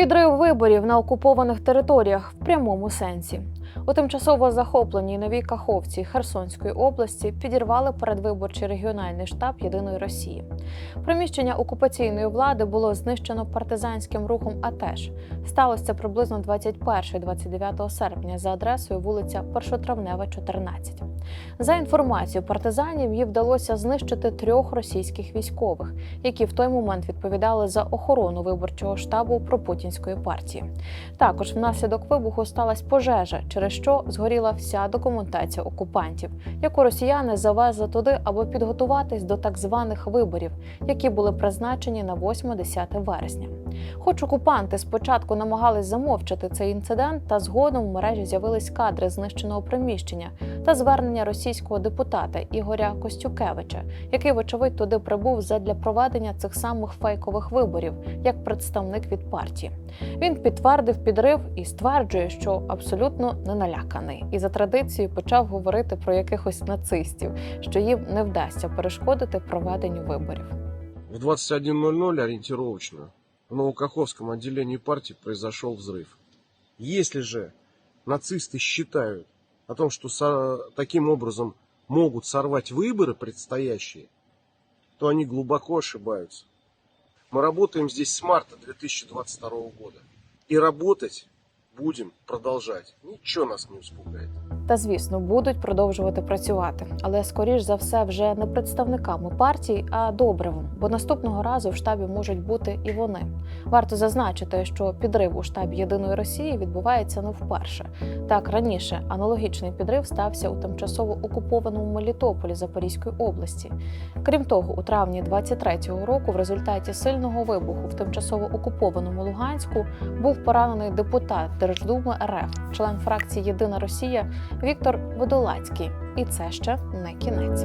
Підрив виборів на окупованих територіях в прямому сенсі. У тимчасово захопленій новій Каховці Херсонської області підірвали передвиборчий регіональний штаб Єдиної Росії. Приміщення окупаційної влади було знищено партизанським рухом АТЕШ. Сталося приблизно 21-29 серпня за адресою вулиця Першотравнева, 14. За інформацією партизанів, їй вдалося знищити трьох російських військових, які в той момент відповідали за охорону виборчого штабу пропутінської партії. Також внаслідок вибуху сталася пожежа, через що згоріла вся документація окупантів, яку росіяни завезли туди, аби підготуватись до так званих виборів, які були призначені на 8-10 вересня. Хоч окупанти спочатку намагались замовчати цей інцидент, та згодом в мережі з'явились кадри знищеного приміщення та звернення російського депутата Ігоря Костюкевича, який, вочевидь, туди прибув задля проведення цих самих фейкових виборів як представник від партії. Він підтвердив підрив і стверджує, що абсолютно не наляканий, і за традицією почав говорити про якихось нацистів, що їм не вдасться перешкодити проведенню виборів. В 21.00 ориентировочно в Новокаховском отделении партии произошел взрыв. Если же нацисты считают о том, что со- таким образом могут сорвать выборы предстоящие, то они глубоко ошибаются. Мы работаем здесь с марта 2022 года. И работать будем продолжать. Ничего нас не испугает. Та звісно будуть продовжувати працювати, але скоріш за все вже не представниками партій, а добривом, бо наступного разу в штабі можуть бути і вони. Варто зазначити, що підрив у штабі єдиної Росії відбувається не вперше. Так раніше аналогічний підрив стався у тимчасово окупованому Мелітополі Запорізької області. Крім того, у травні 23-го року, в результаті сильного вибуху в тимчасово окупованому Луганську був поранений депутат Держдуми РФ, член фракції Єдина Росія Віктор Водолацький. І це ще не кінець.